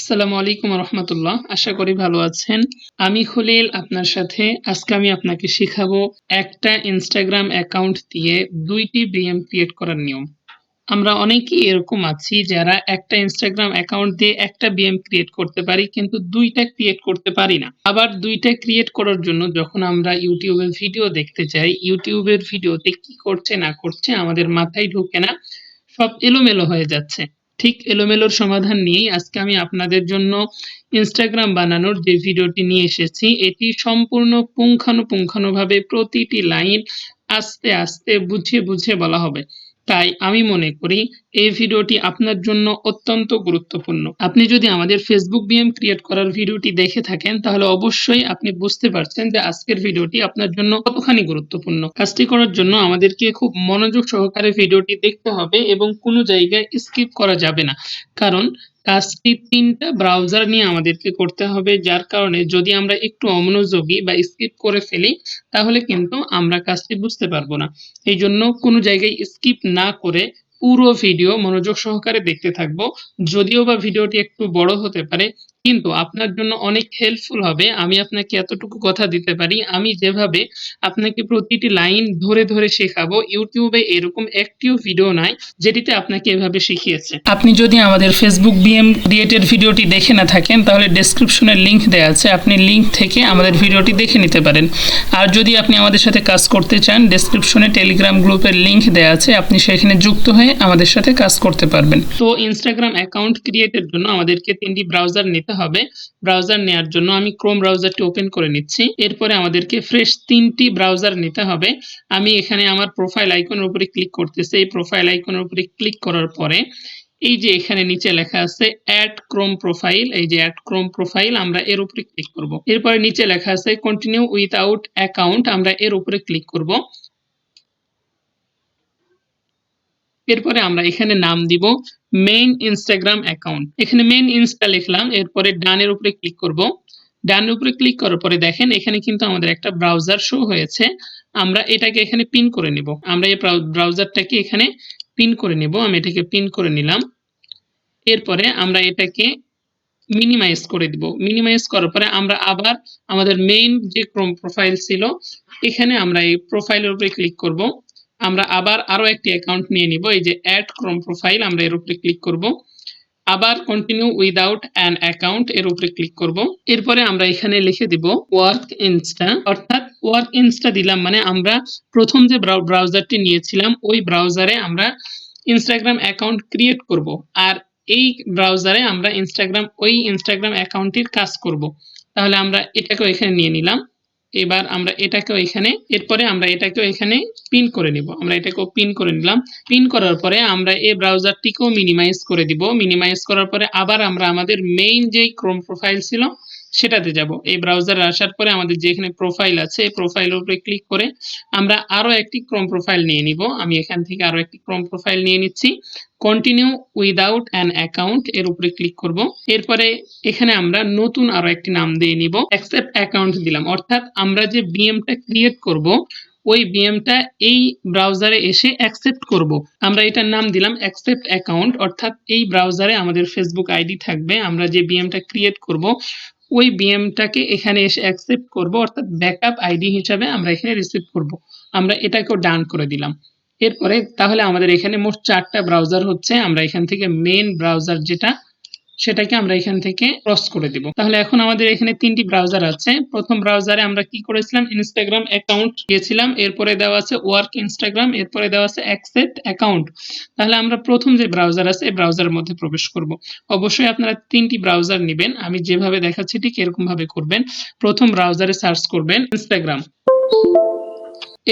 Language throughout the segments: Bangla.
আসসালামু আলাইকুম রহমতুল্লাহ। আশা করি ভালো আছেন। আমি খলিল আপনার সাথে। আজকে আমি আপনাকে শিখাবো একটা ইনস্টাগ্রাম অ্যাকাউন্ট দিয়ে দুইটি বিএম ক্রিয়েট করার নিয়ম। আমরা অনেকেই এরকম আছি যারা একটা ইনস্টাগ্রাম অ্যাকাউন্ট দিয়ে একটা বিএম ক্রিয়েট করতে পারি কিন্তু দুইটা ক্রিয়েট করতে পারি না। আবার দুইটা ক্রিয়েট করার জন্য যখন আমরা ইউটিউবে ভিডিও দেখতে চাই ইউটিউবের ভিডিওতে কি করছে না করছে আমাদের মাথায় ঢুকে না। সব এলোমেলো হয়ে যাচ্ছে। ঠিক এলোমেলোর সমাধান নিয়েই আজকে আমি আপনাদের জন্য ইনস্টাগ্রাম বানানোর যে ভিডিওটি নিয়ে এসেছি, এটি সম্পূর্ণ পুঙ্খানুপুঙ্খানুভাবে প্রতিটি লাইন আস্তে আস্তে বুঝে বুঝে বলা হবে। তাই আমি মনে করি এই ভিডিওটি আপনার জন্য অত্যন্ত গুরুত্বপূর্ণ। আপনি যদি আমাদের ফেসবুক বিএম ক্রিয়েট করার ভিডিওটি দেখে থাকেন, তাহলে অবশ্যই আপনি বুঝতে পারছেন যে আজকের ভিডিওটি আপনার জন্য কতখানি গুরুত্বপূর্ণ। কাজটি করার জন্য আমাদেরকে খুব মনোযোগ সহকারে ভিডিওটি দেখতে হবে এবং কোনো জায়গায় স্কিপ করা যাবে না। কারণ কাজটি তিনটা ব্রাউজার নিয়ে আমাদেরকে করতে হবে, যার কারণে যদি আমরা একটু অমনোযোগী বা স্কিপ করে ফেলি, তাহলে কিন্তু আমরা কাজটি বুঝতে পারব না। এই জন্য কোনো জায়গায় স্কিপ না করে পুরো ভিডিও মনোযোগ সহকারে দেখতে থাকব। যদিও বা ভিডিওটি একটু বড় হতে পারে কিন্তু আপনার জন্য অনেক হেল্পফুল হবে। আমি আপনাকে এতটুকু কথা দিতে পারি। আমি যেভাবে আপনাকে প্রতিটি লাইন ধরে ধরে শেখাবো ইউটিউবে এরকম একটিও ভিডিও নাই, যেটিতে আপনাকে এভাবে শিখিয়েছে। আপনি যদি আমাদের ফেসবুক বিএম ক্রিয়েটেড ভিডিওটি দেখে না থাকেন, তাহলে ডেসক্রিপশনে লিংক দেওয়া আছে। আপনি লিংক থেকে আমাদের ভিডিওটি দেখে নিতে পারেন। আর যদি আপনি আমাদের সাথে কাজ করতে চান ডেসক্রিপশনে টেলিগ্রাম গ্রুপের লিংক দেওয়া আছে। আপনি সেখানে যুক্ত হয়ে আমাদের সাথে কাজ করতে পারবেন। তো ইনস্টাগ্রাম অ্যাকাউন্ট ক্রিয়েটের জন্য আমাদেরকে তিনটি ব্রাউজার নিতে হবে ব্রাউজার নেওয়ার জন্য। আমি ক্রোম ব্রাউজারটি ওপেন করে নিচ্ছি। এরপরে আমাদেরকে ফ্রেশ তিনটি ব্রাউজার নিতে হবে। আমি এখানে আমার প্রোফাইল আইকনের উপরে ক্লিক করতেছি। এই প্রোফাইল আইকনের উপরে ক্লিক করার পরে এই যে এখানে নিচে লেখা আছে অ্যাড ক্রোম প্রোফাইল এই যে অ্যাড ক্রোম প্রোফাইল আমরা এর উপরে ক্লিক করব। এরপরে নিচে লেখা আছে কন্টিনিউ উইথআউট অ্যাকাউন্ট আমরা এর উপরে ক্লিক করব। এরপরে আমরা এখানে নাম দিব মেইন ইনস্টাগ্রাম অ্যাকাউন্ট এখানে মেইন ইনস্টা লিখলাম, এরপরে ডানের উপরে ক্লিক করব। ডানের উপরে ক্লিক করার পরে দেখেন, এখানে কিন্তু আমাদের একটা ব্রাউজার শো হয়েছে। আমরা এটাকে এখানে পিন করে নিব। আমরা এই ব্রাউজারটাকে এখানে পিন করে নিব। আমি এটাকে পিন করে নিলাম। এরপরে আমরা এটাকে মিনিমাইজ করে দিব। মিনিমাইজ করার পরে আমরা আবার আমাদের মেইন যে ক্রোম প্রোফাইল ছিল, এখানে আমরা এই প্রোফাইলের উপরে ক্লিক করব। আমরা আবার আরও একটি অ্যাকাউন্ট নিয়ে নিব, এই যে অ্যাড ক্রোম প্রোফাইল আমরা এর উপরে ক্লিক করব। আবার কন্টিনিউ উইদাউট অ্যান অ্যাকাউন্ট এর উপরে ক্লিক করব। এরপরে আমরা এখানে লিখে দিব ওয়ার্ক ইনস্টা অর্থাৎ ওয়ার্ক ইনস্টা দিলাম মানে আমরা প্রথম যে ব্রাউজারটি নিয়েছিলাম, ওই ব্রাউজারে আমরা ইনস্টাগ্রাম অ্যাকাউন্ট ক্রিয়েট করব। আর এই ব্রাউজারে আমরা ইনস্টাগ্রাম ওই ইনস্টাগ্রাম অ্যাকাউন্টটির কাজ করব। তাহলে আমরা এটাকেও এখানে নিয়ে নিলাম। এবার আমরা এটাকেও এখানে, এরপরে আমরা এটাকেও এখানে পিন করে নিব। আমরা এটাকেও পিন করে নিলাম। পিন করার পরে আমরা এই ব্রাউজারটিকেও মিনিমাইজ করে দিব। মিনিমাইজ করার পরে আবার আমরা আমাদের মেইন যেই ক্রোম প্রোফাইল ছিল, সেটাতে যাব। এই ব্রাউজারে আসার পরে আমাদের যেখানে প্রোফাইল আছে, এই প্রোফাইলের উপরে ক্লিক করে আমরা আরও একটি ক্রোম প্রোফাইল নিয়ে নিব। আমি এখান থেকে আরও একটি ক্রোম প্রোফাইল নিয়ে নিচ্ছি। কন্টিনিউ উইদাউট অ্যান অ্যাকাউন্ট এর উপরে ক্লিক করব। এরপরে এখানে আমরা নতুন আরও একটি নাম দিয়ে নিব। অ্যাকসেপ্ট অ্যাকাউন্ট দিলাম। অর্থাৎ আমরা যে বিএমটা ক্রিয়েট করব, ওই বিএমটা এই ব্রাউজারে এসে অ্যাকসেপ্ট করব। আমরা এটার নাম দিলাম অ্যাকসেপ্ট অ্যাকাউন্ট অর্থাৎ এই ব্রাউজারে আমাদের ফেসবুক আইডি থাকবে। আমরা যে বিএমটা ক্রিয়েট করব, ওই বিএমটাকে এখানে এসে অ্যাকসেপ্ট করব। অর্থাৎ ব্যাকআপ আইডি হিসাবে আমরা এখানে রিসিভ করব। আমরা এটাকেও ডান করে দিলাম। এরপরে তাহলে আমাদের এখানে মোট চারটা ব্রাউজার হচ্ছে। আমরা এখান থেকে মেন ব্রাউজার যেটা, সেটাকে আমরা এখান থেকে ক্রস করে দিব। তাহলে এখন আমাদের এখানে তিনটি ব্রাউজার আছে। প্রথম ব্রাউজারে আমরা কি করেছিলাম? ইনস্টাগ্রাম অ্যাকাউন্ট দিয়েছিলাম। এরপরে দেওয়া আছে ওয়ার্ক ইনস্টাগ্রাম এরপরে দেওয়া আছে অ্যাকসেপ্ট অ্যাকাউন্ট তাহলে আমরা প্রথম যে ব্রাউজার আছে, এই ব্রাউজারের মধ্যে প্রবেশ করব। অবশ্যই আপনারা তিনটি ব্রাউজার নেবেন। আমি যেভাবে দেখাচ্ছি ঠিক এরকম ভাবে করবেন। প্রথম ব্রাউজারে সার্চ করবেন ইনস্টাগ্রাম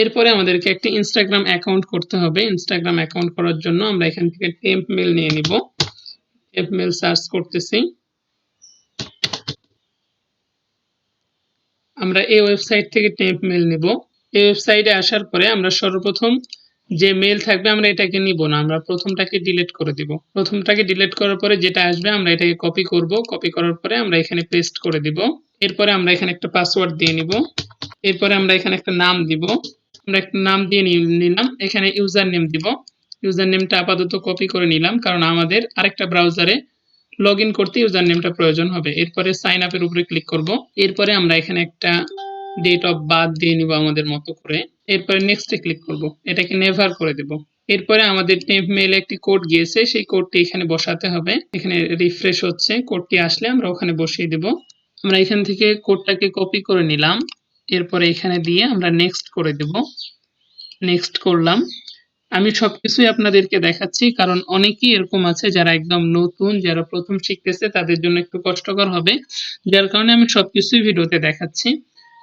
এরপরে আমাদেরকে একটি ইনস্টাগ্রাম অ্যাকাউন্ট করতে হবে। ইনস্টাগ্রাম অ্যাকাউন্ট করার জন্য আমরা এখান থেকে টেম্প মেল নিয়ে নিব। টেম্প মেল সার্চ করতেছি। আমরা এই ওয়েবসাইট থেকে টেম্প মেল নিব। এই ওয়েবসাইটে আসার পরে আমরা সর্বপ্রথম যে মেল থাকবে আমরা এটাকে নিব না, আমরা প্রথমটাকে ডিলিট করে দিব। প্রথমটাকে ডিলিট করার পরে যেটা আসবে আমরা এটাকে কপি করব। কপি করার পরে আমরা এখানে পেস্ট করে দিব। এরপরে আমরা এখানে একটা পাসওয়ার্ড দিয়ে নিব। এরপরে আমরা এখানে একটা নাম দিব। আমরা একটা নাম দিয়ে নিলাম। এখানে ইউজার নেম দিব। ইউজার নেমটা আপাতত কপি করে নিলাম, কারণ আমাদের আরেকটা ব্রাউজারে লগ ইন করতে ইউজার নেমটা প্রয়োজন হবে। এরপরে সাইন আপের উপরে ক্লিক করব। এরপরে আমরা এখানে একটা ডেট অফ বার্থ দিয়ে নিব আমাদের মতো করে। এরপরে নেক্সটে ক্লিক করব। এটাকে নেভার করে দেব। এরপরে আমাদের টেম্প মেইলে একটি কোড গিয়েছে, সেই কোডটি এখানে বসাতে হবে। এখানে রিফ্রেশ হচ্ছে। কোডটি আসলে আমরা ওখানে বসিয়ে দেব। আমরা এখান থেকে কোডটাকে কপি করে নিলাম। এরপরে এখানে দিয়ে আমরা নেক্সট করে দেব। নেক্সট করলাম। আমি সবকিছুই আপনাদেরকে দেখাচ্ছি, কারণ অনেকেই এরকম আছে যারা একদম নতুন, যারা প্রথম শিখতেছে, তাদের জন্য একটু কষ্টকর হবে। যার কারণে আমি সবকিছুই ভিডিওতে দেখাচ্ছি।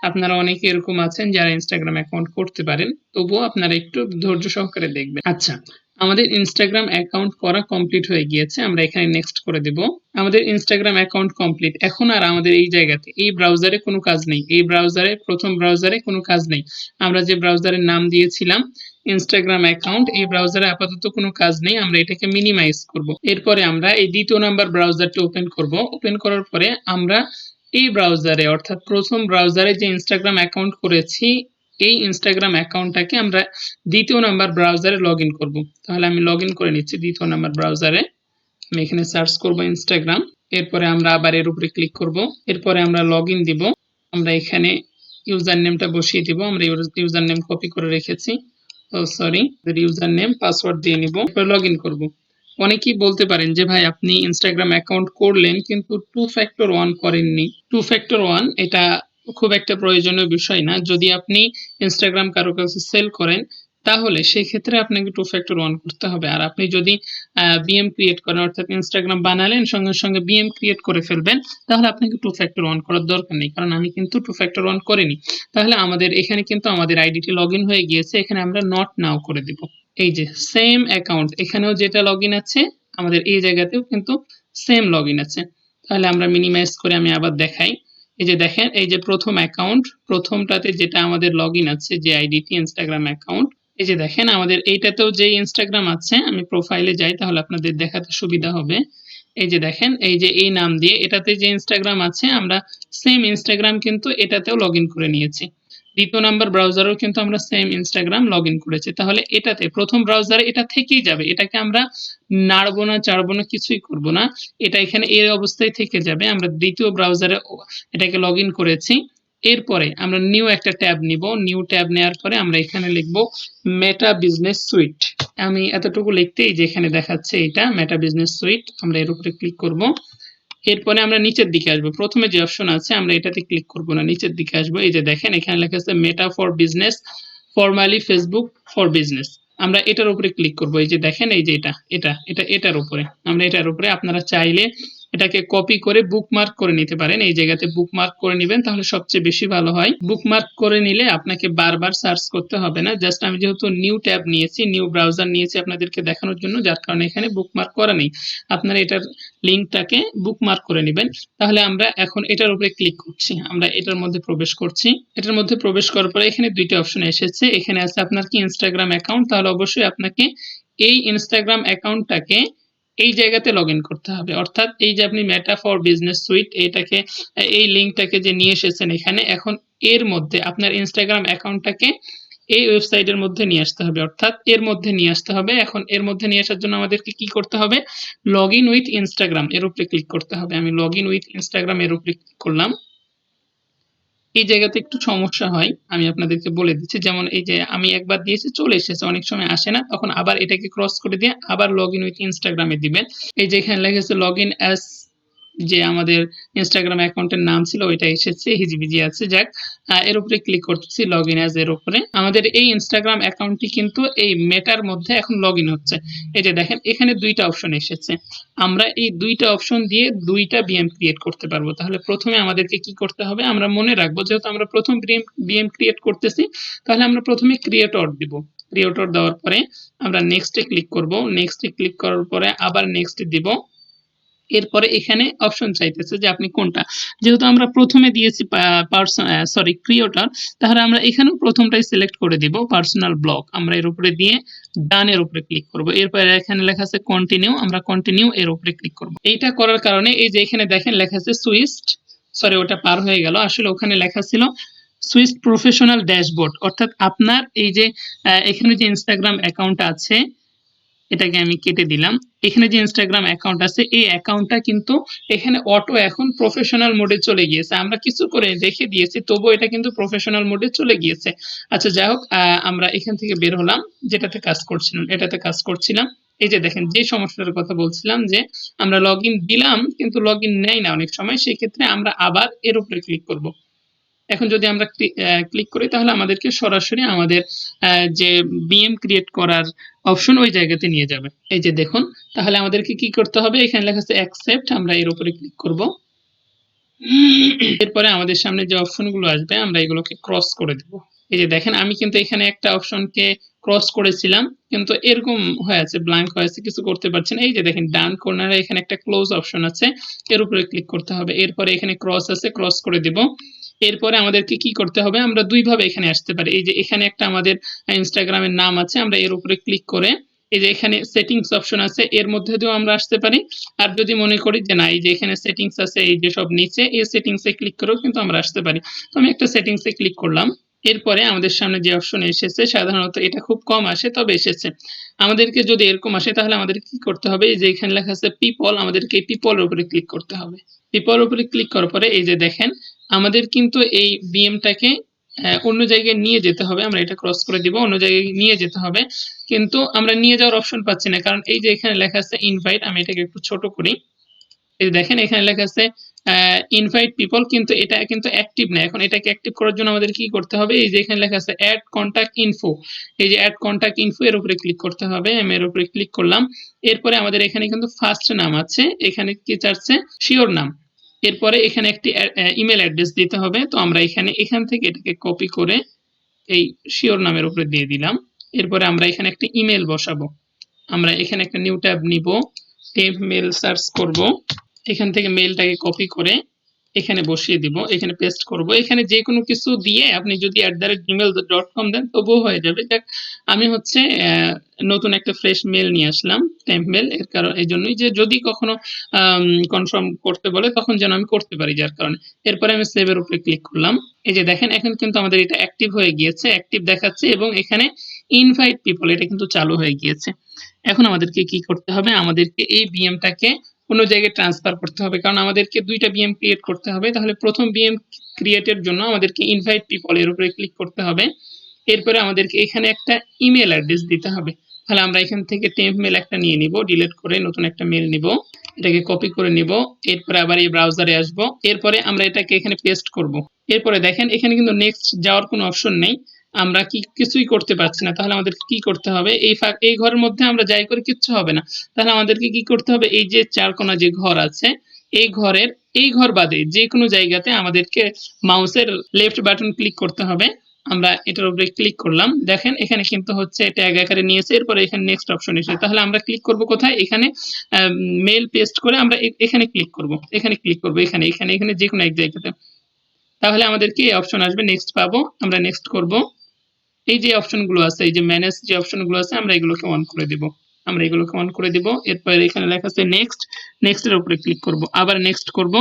আপনারা অনেকে এরকম আছেন যারা ইনস্টাগ্রাম অ্যাকাউন্ট করতে পারেন, তবুও আপনারা একটু ধৈর্য সহকারে দেখবেন। আচ্ছা আমাদের ইনস্টাগ্রাম অ্যাকাউন্ট করা কমপ্লিট হয়ে গিয়েছে, আমরা এখানে নেক্সট করে দেব। আমাদের ইনস্টাগ্রাম অ্যাকাউন্ট কমপ্লিট এখন আর আমাদের এই জায়গাতে, এই ব্রাউজারে কোনো কাজ নেই। এই ব্রাউজারে প্রথম ব্রাউজারে কোনো কাজ নেই। আমরা যে ব্রাউজারের নাম দিয়েছিলাম ইনস্টাগ্রাম অ্যাকাউন্ট এই ব্রাউজারে আপাতত কোনো কাজ নেই। আমরা এটাকে মিনিমাইজ করব। এরপরে আমরা এই দ্বিতীয় নাম্বার ব্রাউজারটি ওপেন করব। ওপেন করার পরে আমরা এই ব্রাউজারে অর্থাৎ প্রথম ব্রাউজারে যে ইনস্টাগ্রাম অ্যাকাউন্ট করেছি এই ইনস্টাগ্রাম অ্যাকাউন্টটাকে আমরা দ্বিতীয় নাম্বার ব্রাউজারে লগ ইন করব। তাহলে আমি লগ ইন করে নিচ্ছি দ্বিতীয় নাম্বার ব্রাউজারে আমি এখানে সার্চ করব ইনস্টাগ্রাম এরপরে আমরা আবার এর উপরে ক্লিক করব। এরপরে আমরা লগ ইন দিব। আমরা এখানে ইউজার নেমটা বসিয়ে দিব। আমরা ইউজার নেম কপি করে রেখেছি। ও সরি ইউজার নেম পাসওয়ার্ড দিয়ে নিব। লগ ইন করব। অনেকেই বলতে পারেন যে, ভাই, আপনি ইনস্টাগ্রাম অ্যাকাউন্ট করলেন, কিন্তু টু ফ্যাক্টর ওয়ান করেননি। টু ফ্যাক্টর ওয়ান এটা খুব একটা প্রয়োজনীয় বিষয় না। যদি আপনি ইনস্টাগ্রাম কারও কাছে সেল করেন, তাহলে সেই ক্ষেত্রে আপনাকে টু ফ্যাক্টর ওয়ান করতে হবে। আর আপনি যদি বিএম ক্রিয়েট করেন, অর্থাৎ ইনস্টাগ্রাম বানালেন, সঙ্গে সঙ্গে বিএম ক্রিয়েট করে ফেলবেন, তাহলে আপনাকে টু ফ্যাক্টর ওয়ান করার দরকার নেই। কারণ আমি কিন্তু টু ফ্যাক্টর ওয়ান করিনি। তাহলে আমাদের, এখানে কিন্তু আমাদের আইডিটি লগ হয়ে গিয়েছে। এখানে আমরা নট নাও করে দিব। এই যে সেম অ্যাকাউন্ট এখানেও যেটা লগ আছে, আমাদের এই জায়গাতেও কিন্তু সেম লগ আছে। তাহলে আমরা মিনিমাইজ করে আমি আবার দেখাই। এই যে দেখেন, এই যে প্রথম অ্যাকাউন্ট প্রথমটাতে যেটা আমাদের লগ আছে, যে আইডিটি ইনস্টাগ্রাম অ্যাকাউন্ট এই যে দেখেন, আমাদের এইটাতেও যে ইনস্টাগ্রাম আছে, আমি প্রোফাইলে যাই তাহলে আপনাদের দেখাতে সুবিধা হবে। এই যে দেখেন, এই যে এই নাম দিয়ে, এটাতে যে ইনস্টাগ্রাম আছে, আমরা সেম ইনস্টাগ্রাম কিন্তু এটাতেও লগ করে নিয়েছি। দ্বিতীয় নাম্বার ব্রাউজারও কিন্তু আমরা সেম ইনস্টাগ্রাম লগ ইন করেছি। তাহলে এটাতে প্রথম ব্রাউজারে এটা থেকেই যাবে। এটাকে আমরা নাড়বো না, চাড়বো না, কিছুই করব না। এটা এখানে এর অবস্থায় থেকে যাবে। আমরা দ্বিতীয় ব্রাউজারে এটাকে লগ ইন করেছি। এরপরে আমরা নিউ একটা ট্যাব নিব। নিউ ট্যাব নেওয়ার পরে আমরা এখানে লিখব মেটা বিজনেস সুইট আমি এতটুকু লিখতেই যে এখানে দেখাচ্ছে এটা মেটা বিজনেস সুইট আমরা এর উপরে ক্লিক করব। এরপরে আমরা নিচের দিকে আসব। প্রথমে যে অপশন আছে, আমরা এটাতে ক্লিক করব না, নিচের দিকে আসব। এই যে দেখেন, এখানে লেখা আছে Meta for business formerly Facebook for business আমরা এটার উপরে ক্লিক করব। এই যে দেখেন, এই যে এটা এটা এটা, এটার উপরে। আমরা এটার উপরে আপনারা চাইলে এটাকে কপি করে বুকমার্ক করে নিতে পারেন। এই জায়গাতে বুকমার্ক করে নেবেন, তাহলে সবচেয়ে বেশি ভালো হয়। বুকমার্ক করে নিলে আপনাকে বারবার সার্চ করতে হবে না। জাস্ট আমি যেহেতু নিউ ট্যাব নিয়েছি নিউ ব্রাউজার নিয়েছি আপনাদেরকে দেখানোর জন্য, যার কারণে এখানে বুকমার্ক করা নেই। আপনারা এটার লিঙ্কটাকে বুকমার্ক করে নেবেন। তাহলে আমরা এখন এটার উপরে ক্লিক করছি। আমরা এটার মধ্যে প্রবেশ করছি। এটার মধ্যে প্রবেশ করার পরে এখানে দুইটা অপশন এসেছে। এখানে আছে আপনার কি ইনস্টাগ্রাম অ্যাকাউন্ট তাহলে অবশ্যই আপনাকে এই ইনস্টাগ্রাম অ্যাকাউন্টটাকে এই জায়গাতে লগ করতে হবে। অর্থাৎ এই যে আপনি মেটা ফর বিজনেস সুইট এটাকে, এই লিঙ্কটাকে যে নিয়ে এসেছেন এখানে, এখন এর মধ্যে আপনার ইনস্টাগ্রাম অ্যাকাউন্টটাকে এই ওয়েবসাইটের মধ্যে নিয়ে আসতে হবে। অর্থাৎ এর মধ্যে নিয়ে আসতে হবে। এখন এর মধ্যে নিয়ে আসার জন্য আমাদেরকে কি করতে হবে? লগ ইন উইথ ইনস্টাগ্রাম এর উপরে ক্লিক করতে হবে। আমি লগ ইন উইথ ইনস্টাগ্রাম এর উপরে ক্লিক করলাম। এই জায়গাতে একটু সমস্যা হয়, আমি আপনাদেরকে বলে দিচ্ছি। যেমন এই যে আমি একবার দিয়েছি চলে এসেছে, অনেক সময় আসে না, তখন আবার এটাকে ক্রস করে দিয়ে আবার লগ ইন উইথ ইনস্টাগ্রামে দিবেন। এই যে এখানে লেগেছে লগ ইন অ্যাজ যে আমাদের ইনস্টাগ্রাম অ্যাকাউন্টের নাম ছিল, ওইটা এসেছে, হিজিবিজি আছে, যাক। এর উপরে ক্লিক করতেছি লগ ইন এর উপরে। আমাদের এই ইনস্টাগ্রাম অ্যাকাউন্টটি কিন্তু এই মেটার মধ্যে এখন লগ ইন হচ্ছে। এই যে দেখেন, এখানে দুইটা অপশন এসেছে। আমরা এই দুইটা অপশন দিয়ে দুইটা বিএম ক্রিয়েট করতে পারব। তাহলে প্রথমে আমাদেরকে কি করতে হবে? আমরা মনে রাখব, যেহেতু আমরা প্রথম বিএম ক্রিয়েট করতেছি, তাহলে আমরা প্রথমে ক্রিয়েটর দিব। ক্রিয়েটর দেওয়ার পরে আমরা নেক্সটে ক্লিক করব। নেক্সটে ক্লিক করার পরে আবার নেক্সট দিব। এরপরে এখানে অপশন চাইতেছে যে আপনি কোনটা। যেহেতু আমরা প্রথমে দিয়েছি পার্সন সরি ক্রিয়েটর তাহলে আমরা এখানেও প্রথমটাই সিলেক্ট করে দিব পার্সোনাল ব্লক আমরা এর উপরে দিয়ে ডানের উপরে ক্লিক করব। এরপরে এখানে লেখা আছে কন্টিনিউ আমরা কন্টিনিউ এর উপরে ক্লিক করব। এইটা করার কারণে এই যে এখানে দেখেন লেখা আছে সুইস্ট সরি ওটা পার হয়ে গেল। আসলে ওখানে লেখা ছিল সুইস্ট প্রফেশনাল ড্যাশবোর্ড অর্থাৎ আপনার এই যে এখানে যে ইনস্টাগ্রাম অ্যাকাউন্ট আছে এটাকে আমি কেটে দিলাম। এখানে যে ইনস্টাগ্রাম অ্যাকাউন্ট আছে, এই অ্যাকাউন্টটা কিন্তু এখানে অটো এখন প্রফেশনাল মোডে চলে গিয়েছে। আমরা কিছু করে রেখে দিয়েছি, তবুও এটা কিন্তু প্রফেশনাল মোডে চলে গিয়েছে। আচ্ছা যাই হোক আমরা এখান থেকে বের হলাম, যেটাতে কাজ করছিলাম, এটাতে কাজ করছিলাম। এই যে দেখেন, যে সমস্যাটার কথা বলছিলাম যে, আমরা লগ দিলাম, কিন্তু লগ ইন নেয় না অনেক সময়। সেই ক্ষেত্রে আমরা আবার এর উপরে ক্লিক করব। এখন যদি আমরা ক্লিক করি, তাহলে আমাদেরকে সরাসরি আমাদের যে বিএম ক্রিয়েট করার অপশন ওই জায়গাতে নিয়ে যাবে। এই যে দেখুন, তাহলে আমাদেরকে কি করতে হবে? এখানে লেখা আছে অ্যাকসেপ্ট আমরা এর উপরে ক্লিক করব। এরপরে আমাদের সামনে যে অপশনগুলো আসবে, আমরা এগুলোকে ক্রস করে দেব। এই যে দেখেন, আমি কিন্তু এখানে একটা অপশনকে ক্রস করেছিলাম, কিন্তু এরকম হয়ে আছে ব্ল্যাঙ্ক হয়ে আছে, কিছু করতে পারছি না। এই যে দেখেন, ডান কর্নারে এখানে একটা ক্লোজ অপশন আছে, এর উপরে ক্লিক করতে হবে। এরপরে এখানে ক্রস আছে ক্রস করে দিব। এরপরে আমাদেরকে কি করতে হবে? আমরা দুইভাবে এখানে আসতে পারি। এই যে এখানে একটা আমাদের ইনস্টাগ্রামের নাম আছে, আমরা এর উপরে ক্লিক করে এই যে এখানে সেটিংস অপশন আছে, এর মধ্যে দিয়েও আমরা আসতে পারি। আর যদি মনে করি যে না, এই যে এখানে সেটিংস আছে, এই যে সব নিচে, এই সেটিংসে ক্লিক করেও কিন্তু আমরা আসতে পারি। তো আমি একটা সেটিংসে ক্লিক করলাম। এরপরে আমাদের সামনে যে অপশন এসেছে, সাধারণত এটা খুব কম আসে, তবে এসেছে। আমাদেরকে যদি এরকম আসে, তাহলে আমাদের কি করতে হবে? এই যে এখানে লেখা আছে পিপল আমাদেরকে পিপলের উপরে ক্লিক করতে হবে। পিপল উপরে ক্লিক করার পরে এই যে দেখেন আমাদের কিন্তু এই বিএমটাকে অন্য জায়গায় নিয়ে যেতে হবে। আমরা এটা ক্রস করে দিব, অন্য জায়গায় নিয়ে যেতে হবে। কিন্তু আমরা নিয়ে যাওয়ার অপশন পাচ্ছি না, কারণ এই যে এখানে লেখা আছে ইনভাইট আমি এটাকে একটু ছোট করি। এই দেখেন, এখানে লেখা আছে ইনভাইট পিপল কিন্তু এটা কিন্তু অ্যাক্টিভ না। এখন এটাকে অ্যাক্টিভ করার জন্য আমাদের কি করতে হবে? এই যে এখানে লেখা আছে অ্যাড কন্টাক্ট ইনফো এই যে অ্যাড কন্টাক্ট ইনফো এর উপরে ক্লিক করতে হবে। আমি এর উপরে ক্লিক করলাম। এরপরে আমাদের এখানে কিন্তু ফার্স্ট নাম আছে। এখানে কি চাচ্ছে? শিওর নাম। এরপরে এখানে একটি ইমেল অ্যাড্রেস দিতে হবে। তো আমরা এখানে, এখান থেকে এটাকে কপি করে এই শিওর নামের উপরে দিয়ে দিলাম। এরপরে আমরা এখানে একটা ইমেল বসাবো। আমরা এখানে একটা নিউ ট্যাব নিব। টেম্প মেল সার্চ করব। এখান থেকে মেলটাকে কপি করে এখানে বসিয়ে দিব, এখানে পেস্ট করব। এখানে যে কোনো কিছু দিয়ে আপনি যদি at the rate Gmail dot com দেন, তবুও হয়ে যাবে। দেখ আমি হচ্ছে নতুন একটা ফ্রেশ মেল নিয়ে আসলাম টেম্প মেল এর কারণ, এই জন্যই যে যদি কখনো কনফার্ম করতে বলে, তখন যেন আমি করতে পারি, যার কারণে। এরপরে আমি সেভের উপরে ক্লিক করলাম। এই যে দেখেন, এখন কিন্তু আমাদের এটা অ্যাক্টিভ হয়ে গিয়েছে অ্যাক্টিভ দেখাচ্ছে এবং এখানে ইনভাইট পিপল এটা কিন্তু চালু হয়ে গিয়েছে। এখন আমাদেরকে কি করতে হবে? আমাদেরকে এই বিএমটাকে অন্য জায়গায় ট্রান্সফার করতে হবে। কারণ আমাদেরকে দুইটা বিএম ক্রিয়েট করতে হবে। তাহলে প্রথম বিএম ক্রিয়েটের জন্য আমাদেরকে ইনভাইট পিপল এর উপরে ক্লিক করতে হবে। এরপরে আমাদেরকে এখানে একটা ইমেল অ্যাড্রেস দিতে হবে। তাহলে আমরা এখান থেকে টেম্প মেল একটা নিয়ে নিব ডিলিট করে নতুন একটা মেল নিব। এটাকে কপি করে নিব। এরপরে আবার এই ব্রাউজারে আসব। এরপরে আমরা এটাকে এখানে পেস্ট করব। এরপরে দেখেন, এখানে কিন্তু নেক্সট যাওয়ার কোনো অপশন নেই। আমরা কি কিছুই করতে পারছি না। তাহলে আমাদের কি করতে হবে? এই ফাঁক এই ঘরের মধ্যে আমরা যাই করে কিচ্ছু হবে না। তাহলে আমাদেরকে কি করতে হবে? এই যে চার কোনা যে ঘর আছে, এই ঘরের, এই ঘর বাদে যে কোনো জায়গাতে আমাদেরকে মাউসের লেফট বাটন ক্লিক করতে হবে। আমরা এটার উপরে ক্লিক করলাম। দেখেন, এখানে কিন্তু হচ্ছে ট্যাগ আকারে নিয়েছে। এরপরে এখানে নেক্সট অপশন এসেছে। তাহলে আমরা ক্লিক করব কোথায়? এখানে মেল পেস্ট করে আমরা এখানে ক্লিক করব। এখানে ক্লিক করব, এখানে এখানে এখানে যে কোনো এক জায়গাতে। তাহলে আমাদেরকে এই অপশন আসবে। নেক্সট পাবো। আমরা নেক্সট করব। এই যে অপশনগুলো আছে, এই যে ম্যানেজ যে অপশনগুলো আছে, আমরা এগুলোকে অন করে দেব। আমরা এগুলোকে অন করে দেব। এরপর এখানে লেখা আছে নেক্সট নেক্সটের উপরে ক্লিক করব। আবার নেক্সট করব।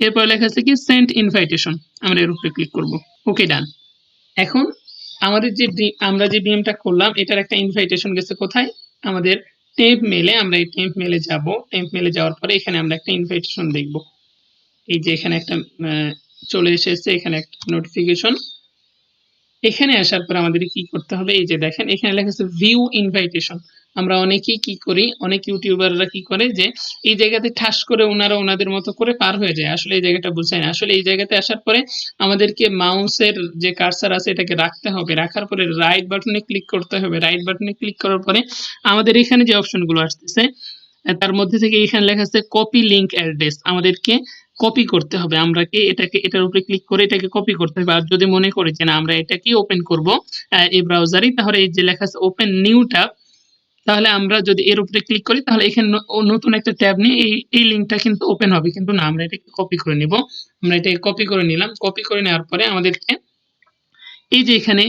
এরপর লেখা আছে কি সেন্ড ইনভাইটেশন আমরা এর উপরে ক্লিক করব। ওকে ডান এখন আমাদের যে আমরা যে বিএমটা করলাম, এটার একটা ইনভাইটেশন গেছে কোথায়? আমাদের টেম্প মেলে আমরা এই টেম্প মেলে যাব। টেম্প মেলে যাওয়ার পরে এখানে আমরা একটা ইনভাইটেশন দেখব। এই যে এখানে একটা চলে এসেছে, এখানে একটা নোটিফিকেশন এখানে আসার পর আমাদের কি করতে হবে? এই যে দেখেন, এখানে লেখা আছে ভিউ ইনভাইটেশন আমরা অনেকেই কি করি? অনেক ইউটিউবাররা কি করে যে এই জায়গাতে ঠাস করে ওনারা ওনাদের মতো করে পার হয়ে যায়। আসলে এই জায়গাটা বুঝায় না। আসলে এই জায়গাতে আসার পরে আমাদেরকে মাউসের যে কার্সার আছে এটাকে রাখতে হবে। রাখার পরে রাইট বাটনে ক্লিক করতে হবে। রাইট বাটনে ক্লিক করার পরে আমাদের এখানে যে অপশনগুলো আসতেছে, তার মধ্যে থেকে এখানে লেখা আছে কপি লিঙ্ক অ্যাড্রেস আমাদেরকে কপি করতে হবে। আমরা কি এটাকে, এটার উপরে ক্লিক করে এটাকে কপি করতে হবে। আর যদি মনে করি যে না, আমরা এটাকে ওপেন করব এই ব্রাউজারে তাহলে এই যে লেখা আছে ওপেন নিউ ট্যাব তাহলে আমরা যদি এর উপরে ক্লিক করি, তাহলে এখানে নতুন একটা ট্যাব নিয়ে এই এই লিংকটা কিন্তু ওপেন হবে। কিন্তু না, আমরা এটাকে কপি করে নিব। আমরা এটাকে কপি করে নিলাম। কপি করে নেওয়ার পরে আমাদেরকে এই যে এখানে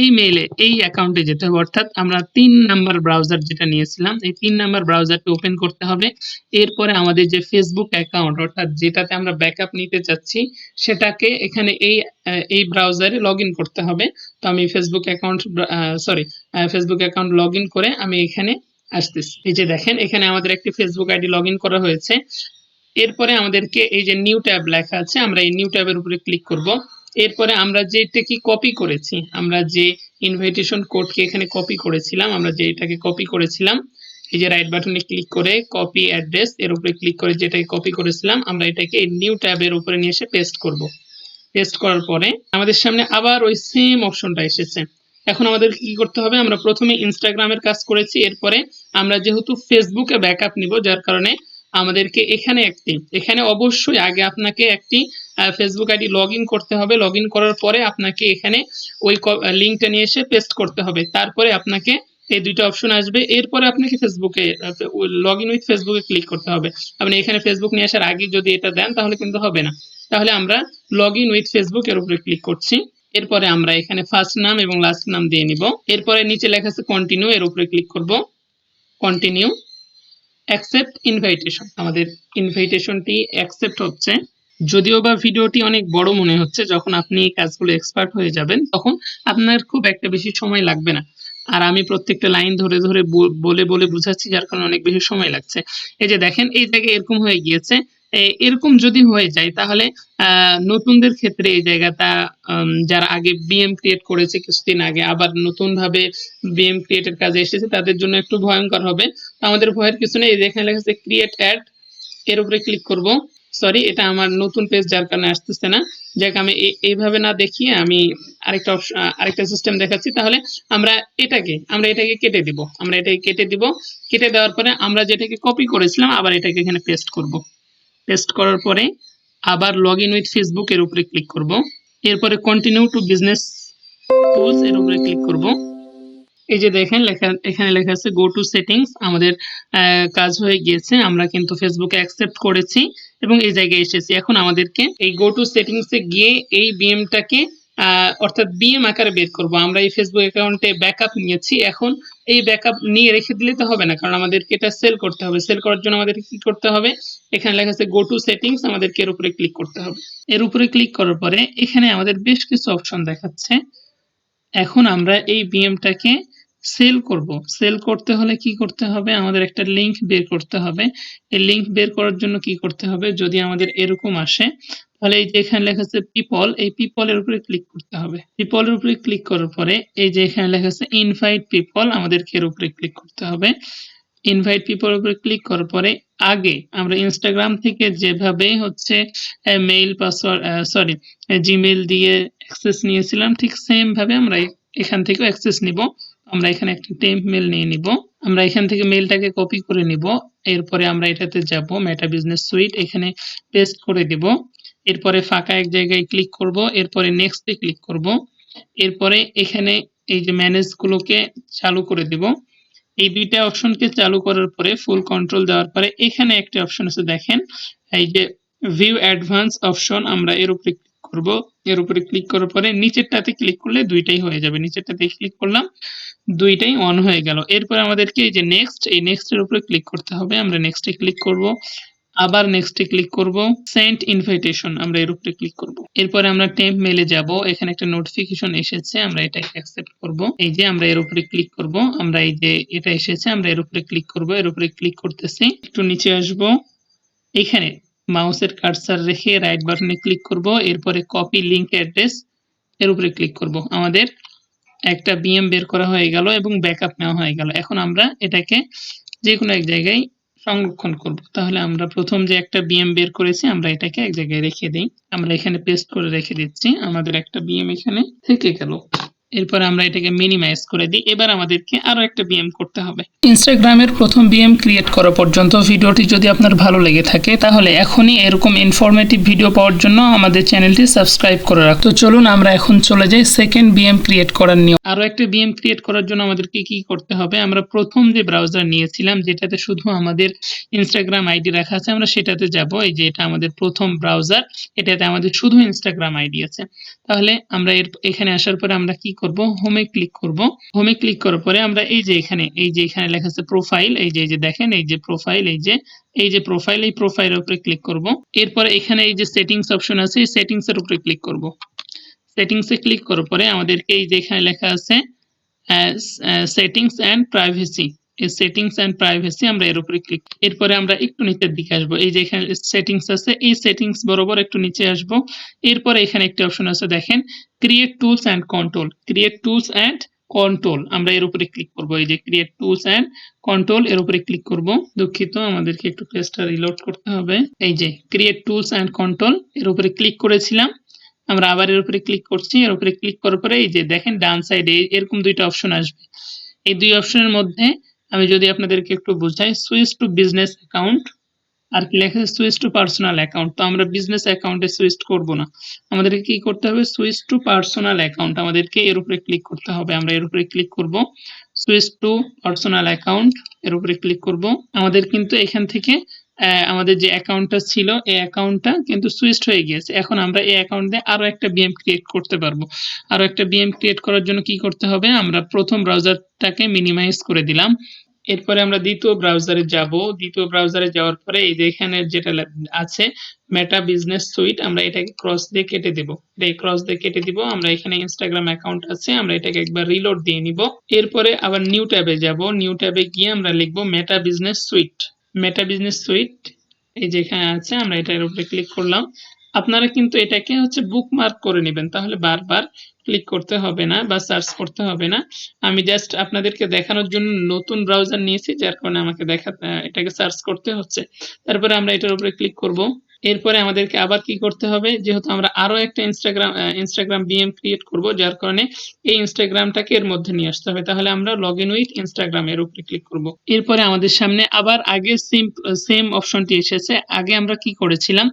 এই মেইলে এই অ্যাকাউন্টে যেতে হবে। অর্থাৎ আমরা তিন নাম্বার ব্রাউজার যেটা নিয়েছিলাম, এই তিন নাম্বার ব্রাউজারকে ওপেন করতে হবে। এরপরে আমাদের যে ফেসবুক অ্যাকাউন্ট অর্থাৎ যেটাতে আমরা ব্যাকআপ নিতে চাচ্ছি, সেটাকে এখানে এই এই ব্রাউজারে লগ করতে হবে। তো আমি Facebook account sorry Facebook account log করে আমি এখানে আসতেছি। এই যে দেখেন, এখানে আমাদের একটি ফেসবুক আইডি লগ করা হয়েছে। এরপরে আমাদেরকে এই যে নিউ ট্যাব লেখা আছে, আমরা এই নিউ ট্যাবের উপরে ক্লিক করব। এরপরে আমরা যেটা কি কপি করেছি, আমরা যে ইনভাইটেশন কোডকে এখানে কপি করেছিলাম, আমরা যে এটাকে কপি করেছিলাম, এই যে রাইট বাটনে ক্লিক করে কপি অ্যাড্রেস এর উপরে ক্লিক করে যেটাকে কপি করেছিলাম, আমরা এটাকে নিউ ট্যাবের উপরে নিয়ে এসে পেস্ট করব। পেস্ট করার পরে আমাদের সামনে আবার ওই সেম অপশনটা এসেছে। এখন আমাদের কি করতে হবে, আমরা প্রথমে ইনস্টাগ্রামের কাজ করেছি, এরপরে আমরা যেহেতু ফেসবুকে ব্যাকআপ নিব, যার কারণে আমাদেরকে এখানে একটি। এখানে অবশ্যই আগে আপনাকে একটি ফেসবুক আইডি লগ করতে হবে। লগ করার পরে আপনাকে এখানে ওই লিঙ্কটা নিয়ে এসে পেস্ট করতে হবে। তারপরে আপনাকে এই দুইটা অপশন আসবে। এরপরে আপনাকে ফেসবুকে লগ ইন উইথ ফেসবুকে ক্লিক করতে হবে। আপনি এখানে ফেসবুক নিয়ে আসার আগে যদি এটা দেন, তাহলে কিন্তু হবে না। তাহলে আমরা লগ ইন উইথ ফেসবুক এর উপরে ক্লিক করছি। এরপরে আমরা এখানে ফার্স্ট নাম এবং লাস্ট নাম দিয়ে নিব। এরপরে নিচে লেখা আছে কন্টিনিউ এর উপরে ক্লিক করব। কন্টিনিউ অ্যাকসেপ্ট ইনভাইটেশন আমাদের ইনভাইটেশনটি অ্যাকসেপ্ট হচ্ছে। যদিও বা ভিডিওটি অনেক বড় মনে হচ্ছে, যখন আপনি এই কাজগুলো এক্সপার্ট হয়ে যাবেন, তখন আপনার খুব একটা বেশি সময় লাগবে না। আর আমি প্রত্যেকটা লাইন ধরে ধরে বল- বলে বুঝাচ্ছি, যার কারণে অনেক বেশি সময় লাগছে। এই যে দেখেন, এই জায়গায় এরকম হয়ে গিয়েছে। এরকম যদি হয়ে যায়, তাহলে নতুনদের ক্ষেত্রে এই জায়গাটা যারা আগে বিএম ক্রিয়েট করেছে কিছুদিন আগে, আবার নতুন ভাবে বিএম ক্রিয়েটের কাজে এসেছে, তাদের জন্য একটু ভয়ঙ্কর হবে। আমাদের ভয়ের কিছু নেই, এই যে এখানে লেখা আছে ক্রিয়েট অ্যাড এর উপরে ক্লিক করব। সরি এটা আমার নতুন পেজ যার কারণে আসতেছে না। যাক, আমি এইভাবে না দেখিয়ে আমি আরেকটা অপশন আরেকটা সিস্টেম দেখাচ্ছি। তাহলে আমরা এটাকে আমরা এটাকে কেটে দিব। আমরা এটাকে কেটে দিব। কেটে দেওয়ার পরে আমরা যেটাকে কপি করেছিলাম, আবার এটাকে এখানে পেস্ট করব। পেস্ট করার পরে আবার লগ ইন উইথ ফেসবুক এর উপরে ক্লিক করব। এরপরে কন্টিনিউ টু বিজনেস টুলস এর উপরে ক্লিক করব। এই যে দেখেন, লেখা, এখানে লেখা আছে গো টু সেটিংস আমাদের কাজ হয়ে গিয়েছে, আমরা কিন্তু ফেসবুকে অ্যাকসেপ্ট করেছি এবং এই জায়গায় এসেছি। এখন আমাদেরকে এই গো টু সেটিংসে গিয়ে এই বিএমটাকে অর্থাৎ বিএম আকারে বের করব। আমরা এই ফেসবুক অ্যাকাউন্টে ব্যাকআপ নিয়েছি। এখন এই ব্যাকআপ নিয়ে রেখে দিলে তো হবে না, কারণ আমাদেরকে এটা সেল করতে হবে। সেল করার জন্য আমাদেরকে কি করতে হবে? এখানে লেখা আছে গো টু সেটিংস আমাদেরকে এর উপরে ক্লিক করতে হবে। এর উপরে ক্লিক করার পরে এখানে আমাদের বেশ কিছু অপশন দেখাচ্ছে। এখন আমরা এই বিএমটাকে সেল করব। সেল করতে হলে কি করতে হবে? আমাদের একটা লিংক বের করতে হবে। এই লিংক বের করার জন্য কি করতে হবে? যদি আমাদের এরকম আসে তাহলে এই যে এখানে লেখা আছে পিপল এই পিপল এর উপরে ক্লিক করতে হবে। পিপল এর উপরে ক্লিক করার পরে এই যে এখানে লেখা আছে ইনভাইট পিপল আমাদেরকে এর উপরে ক্লিক করতে হবে। ইনভাইট পিপল উপরে ক্লিক করার পরে আগে আমরা ইনস্টাগ্রাম থেকে যেভাবে হচ্ছে মেইল পাসওয়ার্ড সরি জিমেইল দিয়ে অ্যাক্সেস নিয়েছিলাম, ঠিক সেম ভাবে আমরা এখান থেকেও অ্যাক্সেস নিব। আমরা এখানে একটা টেম্প মেল নিয়ে নিব। আমরা এখান থেকে মেইলটাকে কপি করে নিব। এরপরে আমরা এটাতে যাব মেটা বিজনেস সুইট এখানে পেস্ট করে দিব। এরপরে ফাঁকা এক জায়গায় ক্লিক করব, এরপরে নেক্সটে ক্লিক করব, এরপরে এখানে এই যে ম্যানেজ গুলোকে চালু করে দিব। এই দুইটা অপশনকে চালু করার পরে ফুল কন্ট্রোল দেওয়ার পরে এখানে একটা অপশন আছে, দেখেন, এই যে ভিউ অ্যাডভান্স অপশন আমরা এর উপরে ক্লিক করব। এর উপরে ক্লিক করার পরে নিচেরটাতে ক্লিক করলে দুইটাই হয়ে যাবে। নিচেরটাতে ক্লিক করলাম, দুইটাই অন হয়ে গেল। এরপর আমাদেরকে এই যে নেক্সট এই নেক্সটের উপরে ক্লিক করতে হবে। আমরা নেক্সটে ক্লিক করব। আবার নেক্সটে ক্লিক করব সেন্ট ইনভাইটেশন আমরা এর উপরে ক্লিক করব। এরপরে আমরা টেম্প মেলে যাব, এখানে একটা নোটিফিকেশন এসেছে, আমরা এটাকে অ্যাকসেপ্ট করব। এই যে আমরা এর উপরে ক্লিক করব, আমরা এই যে এটা এসেছে, আমরা এর উপরে ক্লিক করব এর উপরে ক্লিক করতেছি। একটু নিচে আসব, এখানে মাউসের কার্সার রেখে রাইট বাটনে ক্লিক করব, এরপরে কপি লিংক অ্যাড্রেস এর উপরে ক্লিক করব। আমাদের একটা বিএম বের করা হয়ে গেল এবং ব্যাকআপ নেওয়া হয়ে গেল। এখন আমরা এটাকে যে কোনো এক জায়গায় সংরক্ষণ করব। তাহলে আমরা প্রথম যে একটা বিএম বের করেছি, আমরা এটাকে এক জায়গায় রেখে দিই। আমরা এখানে পেস্ট করে রেখে দিচ্ছি। আমাদের একটা বিএম এখানে থেকে গেল। এরপর আমরা এটাকে মিনিমাইজ করে দিই। এবার আমাদেরকে আরও একটা বিএম করতে হবে। ইনস্টাগ্রামের প্রথম বিএম ক্রিয়েট করা পর্যন্ত ভিডিওটি যদি আপনার ভালো লেগে থাকে তাহলে এখনই এরকম ইনফরমেটিভ ভিডিও পাওয়ার জন্য আমাদের চ্যানেলটি সাবস্ক্রাইব করে রাখতো তো চলুন আমরা এখন চলে যাই সেকেন্ড বিএম ক্রিয়েট করার নিয়ম। আরও একটা বিএম ক্রিয়েট করার জন্য আমাদেরকে কি করতে হবে? আমরা প্রথম যে ব্রাউজার নিয়েছিলাম যেটাতে শুধু আমাদের ইনস্টাগ্রাম আইডি রাখা আছে আমরা সেটাতে যাব। এই যে এটা আমাদের প্রথম ব্রাউজার এটাতে আমাদের শুধু ইনস্টাগ্রাম আইডি আছে। তাহলে আমরা এর এখানে আসার পরে আমরা কি করব হোমে ক্লিক করব। হোমে ক্লিক করার পরে আমরা এই যে এখানে, এই যে এখানে লেখা আছে প্রোফাইল এই যে এই যে দেখেন, এই যে প্রোফাইল এই যে এই যে প্রোফাইল এই প্রোফাইলের উপরে ক্লিক করব। এরপরে এখানে এই যে সেটিংস অপশন আছে, এই সেটিংস এর উপরে ক্লিক করব। এ ক্লিক করার পরে আমাদেরকে এই যে এখানে লেখা আছে সেটিংস অ্যান্ড প্রাইভেসি এই সেটিংস এন্ড প্রাইভেসি আমরা এর উপরে ক্লিক এরপরে আমরা একটু নিচের দিকে আসব। এই যে এখানে সেটিংস আছে, এই সেটিংস বরাবর একটু নিচে আসব। এরপরে এখানে একটি অপশন আছে, দেখেন create tools and control create tools and control আমরা এর উপরে ক্লিক করব। এই যে ক্রিয়েট টুলস অ্যান্ড কন্ট্রোল এর উপরে ক্লিক করব। দুঃখিত, আমাদেরকে একটু পেজটা রিলোড করতে হবে। এই যে ক্রিয়েট টুলস অ্যান্ড কন্ট্রোল এর উপরে ক্লিক করেছিলাম। আমরা আবার এর উপরে ক্লিক করছি। এর উপরে ক্লিক করার পরে এই যে দেখেন, ডান সাইডে এরকম দুইটা অপশন আসবে। এই দুই অপশনের মধ্যে আমি যদি আপনাদেরকে একটু বোঝাই, সুইচ টু বিজনেস অ্যাকাউন্ট আর কি লেখা আছে, সুইচ টু পার্সোনাল অ্যাকাউন্ট তো আমরা বিজনেস অ্যাকাউন্টে সুইচ করব না। আমাদেরকে কি করতে হবে? সুইচ টু পার্সোনাল অ্যাকাউন্ট আমাদেরকে এর উপরে ক্লিক করতে হবে। আমরা এর উপরে ক্লিক করব, সুইচ টু পার্সোনাল অ্যাকাউন্ট এর উপরে ক্লিক করব। আমাদের কিন্তু এখান থেকে আমাদের যে অ্যাকাউন্টটা ছিল, এই অ্যাকাউন্টটা কিন্তু সুইচড হয়ে গিয়েছে। এখন আমরা এই অ্যাকাউন্ট দিয়ে আরও একটা বিএম ক্রিয়েট করতে পারব। আরও একটা বিএম ক্রিয়েট করার জন্য কি করতে হবে? আমরা প্রথম ব্রাউজারটাকে মিনিমাইজ করে দিলাম। এরপরে আমরা দ্বিতীয় ব্রাউজারে যাব। দ্বিতীয় ব্রাউজারে যাওয়ার পরে এই যে এখানে যেটা আছে মেটা বিজনেস সুইট আমরা এটাকে ক্রস দিয়ে কেটে দেব। এই ক্রস দিয়ে কেটে দিব। আমরা এখানে ইনস্টাগ্রাম অ্যাকাউন্ট আছে, আমরা এটাকে একবার রিলোড দিয়ে নিব। এরপরে আবার নিউ ট্যাবে যাব। নিউ ট্যাবে গিয়ে আমরা লিখব Meta business suite Meta business suite এই যেখানে আছে, আমরা এটার উপরে ক্লিক করলাম। আপনারা কিন্তু এটাকে হচ্ছে বুকমার্ক করে নেবেন, তাহলে বারবার ক্লিক করতে হবে না বা সার্চ করতে হবে না। আমি জাস্ট আপনাদেরকে দেখানোর জন্য নতুন ব্রাউজার নিয়েছি, যার কারণে আমাকে দেখা এটাকে সার্চ করতে হচ্ছে। তারপরে আমরা এটার উপরে ক্লিক করব। এরপরে আমাদেরকে আবার কি করতে হবে? যেহেতু আমরা আরও একটা ইনস্টাগ্রাম ইনস্টাগ্রাম বিএম ক্রিয়েট করব, যার কারণে এই ইনস্টাগ্রামটাকে এর মধ্যে নিয়ে আসতে হবে। তাহলে আমরা লগ ইন উইথ ইনস্টাগ্রাম এর উপরে ক্লিক করব। এরপরে আমাদের সামনে আবার আগে সেম সেম অপশনটি এসেছে। আগে আমরা কি করেছিলাম?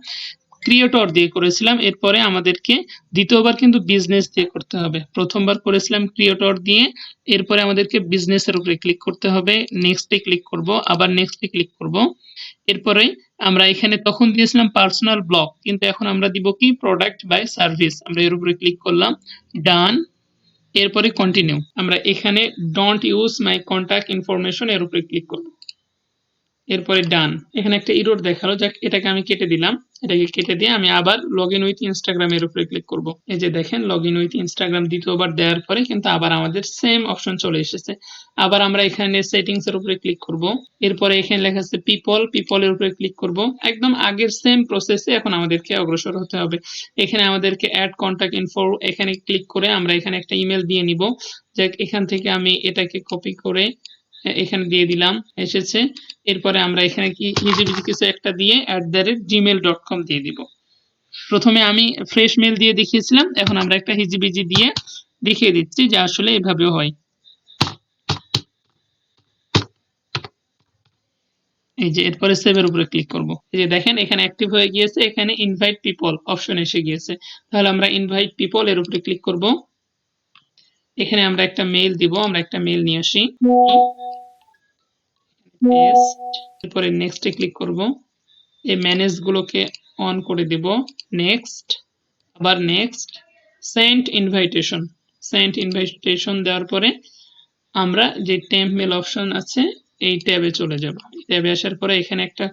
ক্রিয়েটর দিয়ে করেছিলাম। এরপরে আমাদেরকে দ্বিতীয়বার কিন্তু বিজনেস দিয়ে করতে হবে। প্রথমবার করেছিলাম ক্রিয়েটর দিয়ে। এরপরে আমাদেরকে বিজনেসের উপরে ক্লিক করতে হবে। নেক্সটে ক্লিক করব। আবার নেক্সটে ক্লিক করব। এরপরে আমরা এখানে তখন দিয়েছিলাম পার্সোনাল ব্লক কিন্তু এখন আমরা দিব কি? প্রোডাক্ট বাই সার্ভিস আমরা এর উপরে ক্লিক করলাম ডান এরপরে কন্টিনিউ আমরা এখানে don't use my contact information এর উপরে ক্লিক করব এরপরে ডান। এখানে একটা ইরোড দেখাল, যাক এটাকে আমি কেটে দিলাম। এটাকে কেটে দিয়ে আমি আবার লগ ইন উইথ ইনস্টাগ্রাম এর উপরে ক্লিক করব। এই যে দেখেন লগ ইন উইথ ইনস্টাগ্রাম দ্বিতীয়বার দেওয়ার পরে কিন্তু আবার আমাদের সেম অপশন চলে এসেছে। আবার আমরা এখানে সেটিংস এর উপরে ক্লিক করব। এরপরে এখানে লেখা আছে পিপল পিপল এর উপরে ক্লিক করব। একদম আগের সেম প্রসেসে এখন আমাদেরকে অগ্রসর হতে হবে। এখানে আমাদেরকে অ্যাড কন্ট্যাক্ট ইনফো এখানে ক্লিক করে আমরা এখানে একটা ইমেল দিয়ে নিব। যাক, এখান থেকে আমি এটাকে কপি করে এখানে দিয়ে দিলাম, এসেছে। এরপরে আমরা এখানে কি হিজিবিজি কিছু একটা দিয়ে at the rate Gmail dot com দিয়ে দিব। প্রথমে আমি ফ্রেশ মেল দিয়ে দেখিয়েছিলাম, এখন আমরা একটা হিজিবিজি দিয়ে দেখিয়ে দিচ্ছি যে আসলে এভাবেও হয়। এই যে এরপরে সেভের উপরে ক্লিক করব। এই যে দেখেন, এখানে অ্যাক্টিভ হয়ে গিয়েছে, এখানে ইনভাইট পিপল অপশন এসে গিয়েছে। তাহলে আমরা ইনভাইট পিপল এর উপরে ক্লিক করব। এখানে আমরা একটা মেল দিব, আমরা একটা মেল নিয়ে আসি। এরপরে নেক্সটে ক্লিক করব। এই ম্যানেজ গুলোকে অন করে দেব। নেক্সট আবার next sent invitation sent invitation দেওয়ার পরে আমরা যে টেম্প মেল অপশন আছে, এই ট্যাবে চলে যাব। ট্যাবে আসার পরে এখানে একটা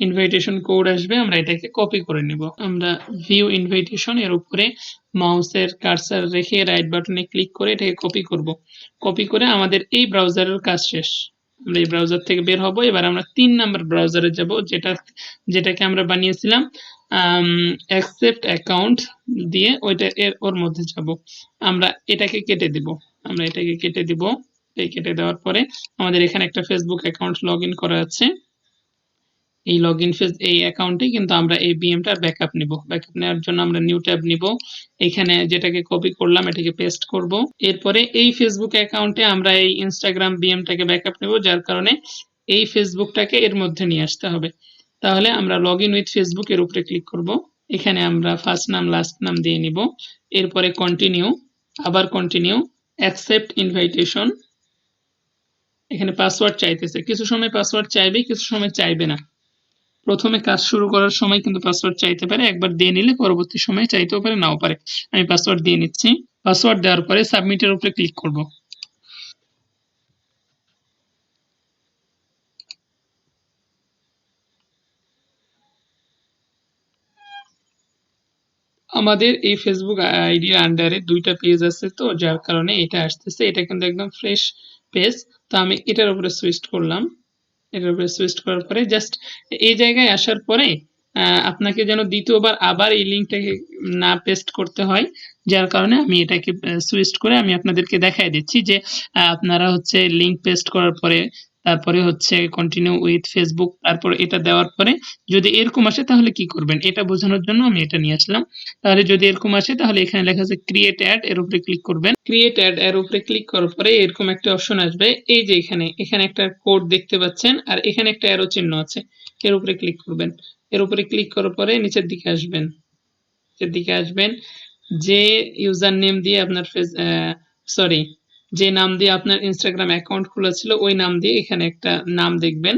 ইনভাইটেশন কোড আসবে, আমরা এটাকে কপি করে নিব। আমরা ভিউ ইনভাইটেশন এর উপরে মাউসের কার্সার রেখে রাইট বাটনে ক্লিক করে এটাকে কপি করব। কপি করে আমাদের এই ব্রাউজারের কাজ শেষ। আমরা এই ব্রাউজার থেকে বের হব, এবার আমরা তিন নাম্বার ব্রাউজারে যাব, যেটা, যেটাকে আমরা বানিয়েছিলাম অ্যাকসেপ্ট অ্যাকাউন্ট দিয়ে ওইটা এর, ওর মধ্যে যাব। আমরা এটাকে কেটে দিব। আমরা এটাকে কেটে দিব। এই কেটে দেওয়ার পরে আমাদের এখানে একটা ফেসবুক অ্যাকাউন্ট লগ ইন করা আছে। এই লগ ইন ফেজ এই অ্যাকাউন্টে কিন্তু আমরা এই বিএমটা ব্যাকআপ নিব। ব্যাকআপ নেওয়ার জন্য আমরা নিউ ট্যাব নিব। এখানে যেটাকে কপি করলাম, এটাকে পেস্ট করব। এরপরে এই ফেসবুক অ্যাকাউন্টে আমরা এই ইনস্টাগ্রাম বিএমটাকে ব্যাকআপ নেব, যার কারণে এই ফেসবুকটাকে এর মধ্যে নিয়ে আসতে হবে। তাহলে আমরা লগ ইন উইথ ফেসবুক এর উপরে ক্লিক করব। এখানে আমরা ফার্স্ট নাম লাস্ট নাম দিয়ে নিব। এরপরে কন্টিনিউ আবার কন্টিনিউ অ্যাকসেপ্ট ইনভাইটেশন এখানে পাসওয়ার্ড চাইতেছে। কিছু সময় পাসওয়ার্ড চাইবে, কিছু সময় চাইবে না। প্রথমে কাজ শুরু করার সময় কিন্তু পাসওয়ার্ড চাইতে পারে, একবার দিয়ে নিলে পরবর্তী সময়ে চাইতেও পারে, নাও পারে। আমি পাসওয়ার্ড দিয়ে নিচ্ছি। পাসওয়ার্ড দেওয়ার পরে সাবমিটের উপরে ক্লিক করব। আমাদের এই ফেসবুক আইডির আন্ডারে দুইটা পেজ আছে তো, যার কারণে এটা আসতেছে। এটা কিন্তু একদম ফ্রেশ পেজ তো আমি এটার উপরে সুইচ করলাম। এটার সুইচ করার পরে জাস্ট এই জায়গায় আসার পরে আপনাকে যেন দ্বিতীয়বার আবার এই লিঙ্কটাকে না পেস্ট করতে হয়, যার কারণে আমি এটাকে সুইচ করে আমি আপনাদেরকে দেখাই দিচ্ছি যে আপনারা হচ্ছে লিঙ্ক পেস্ট করার পরে তারপরে হচ্ছে কন্টিনিউ উইথ ফেসবুক তারপর এটা দেওয়ার পরে যদি এরকম আসে তাহলে কি করবেন? এটা বোঝানোর জন্য আমি এটা নিয়ে আসলাম। তাহলে যদি এরকম আসে তাহলে এখানে লেখা আছে ক্রিয়েট অ্যাড এর উপরে ক্লিক করবেন। ক্রিয়েট অ্যাড এর উপরে ক্লিক করার পরে এরকম একটা অপশন আসবে। এই যে এখানে এখানে একটা কোড দেখতে পাচ্ছেন আর এখানে একটা অ্যারো চিহ্ন আছে। এর উপরে ক্লিক করবেন। এর উপরে ক্লিক করার পরে নিচের দিকে আসবেন। নিচের দিকে আসবেন। যে ইউজার নেম দিয়ে আপনার ফেস সরি যে নাম দিয়ে আপনার ইনস্টাগ্রাম অ্যাকাউন্ট খোলা ছিল, ওই নাম দিয়ে এখানে একটা নাম দেখবেন।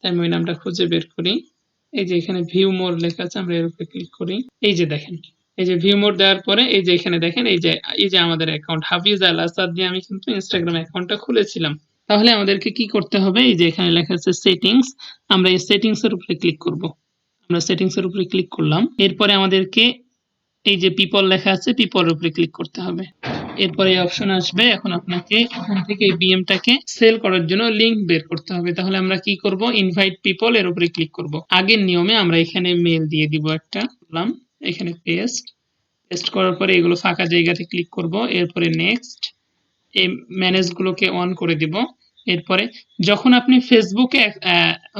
তাই আমি ওই নামটা খুঁজে বের করি। এই যে এখানে ভিউ মোর লেখা আছে, আমরা এর উপরে ক্লিক করি। এই যে দেখেন, এই যে ভিউ মোড দেওয়ার পরে এই যে এখানে দেখেন, এই যে এই যে আমাদের অ্যাকাউন্ট হাফিজ আল আসাদ দিয়ে আমি কিন্তু ইনস্টাগ্রাম অ্যাকাউন্টটা খুলেছিলাম। তাহলে আমাদেরকে কি করতে হবে? এই যে এখানে লেখা আছে সেটিংস আমরা এই সেটিংস এর উপরে ক্লিক করব। আমরা সেটিংস এর উপরে ক্লিক করলাম। এরপরে আমাদেরকে এই যে পিপল লেখা আছে পিপলের উপরে ক্লিক করতে হবে। এরপরে অপশন আসবে। এখন আপনাকে এখান থেকে এই বিএমটাকে সেল করার জন্য লিংক বের করতে হবে। তাহলে আমরা কি করব? ইনভাইট পিপল এর উপরে ক্লিক করব। আগের নিয়মে আমরা এখানে মেল দিয়ে দিব একটা। করলাম এখানে পেস্ট পেস্ট করার পরে এগুলো ফাঁকা জায়গাতে ক্লিক করব। এরপরে নেক্সট এই ম্যানেজগুলোকে অন করে দিব। এরপরে যখন আপনি ফেসবুকে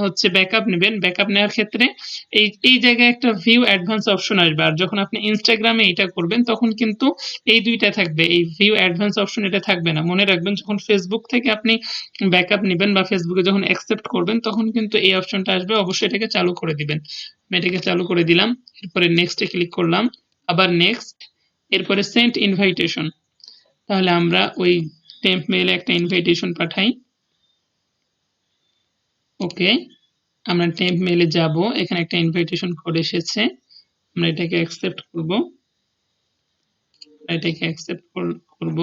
হচ্ছে ব্যাকআপ নেবেন ব্যাকআপ নেওয়ার ক্ষেত্রে এই এই জায়গায় একটা ভিউ অ্যাডভান্স অপশন আসবে। আর যখন আপনি ইনস্টাগ্রামে এটা করবেন, তখন কিন্তু এই দুইটা থাকবে। এই ভিউ অ্যাডভান্স অপশন এটা থাকবে না। মনে রাখবেন, যখন ফেসবুক থেকে আপনি ব্যাকআপ নেবেন বা ফেসবুকে যখন অ্যাকসেপ্ট করবেন, তখন কিন্তু এই অপশনটা আসবে। অবশ্যই এটাকে চালু করে দিবেন। এটাকে চালু করে দিলাম। এরপরে নেক্সটে ক্লিক করলাম। আবার নেক্সট এরপরে সেন্ট ইনভাইটেশন তাহলে আমরা ওই টেম্প মেলে একটা ইনভাইটেশন পাঠাই। ওকে, আমরা টেম্প মেলে যাব। এখানে একটা ইনভাইটেশন কোড এসেছে। আমরা এটাকে অ্যাকসেপ্ট করব। এটাকে অ্যাকসেপ্ট করব।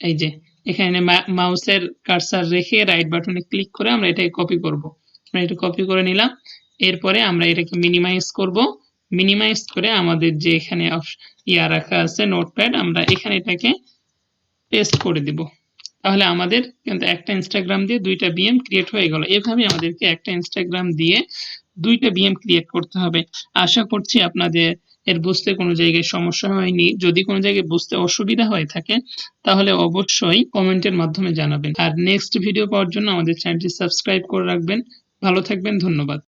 এই যে, এখানে মাউসের কার্সার রেখে রাইট বাটনে ক্লিক করে আমরা এটাকে কপি করব। আমরা এটা কপি করে নিলাম। এরপরে আমরা এটাকে মিনিমাইজ করব। মিনিমাইজ করে আমাদের যে এখানে ইয়া রাখা আছে নোটপ্যাড আমরা এখানে এটাকে পেস্ট করে দিব। তাহলে আমাদের কিন্তু একটা ইনস্টাগ্রাম দিয়ে দুইটা বিএম ক্রিয়েট হয়ে গেল। এভাবে আমাদেরকে একটা ইনস্টাগ্রাম দিয়ে দুইটা বিএম ক্রিয়েট করতে হবে। আশা করছি আপনাদের এর বুঝতে কোনো জায়গায় সমস্যা হয়নি। যদি কোনো জায়গায় বুঝতে অসুবিধা হয়ে থাকে, তাহলে অবশ্যই কমেন্টের মাধ্যমে জানাবেন। আর নেক্সট ভিডিও পাওয়ার জন্য আমাদের চ্যানেলটি সাবস্ক্রাইব করে রাখবেন। ভালো থাকবেন, ধন্যবাদ।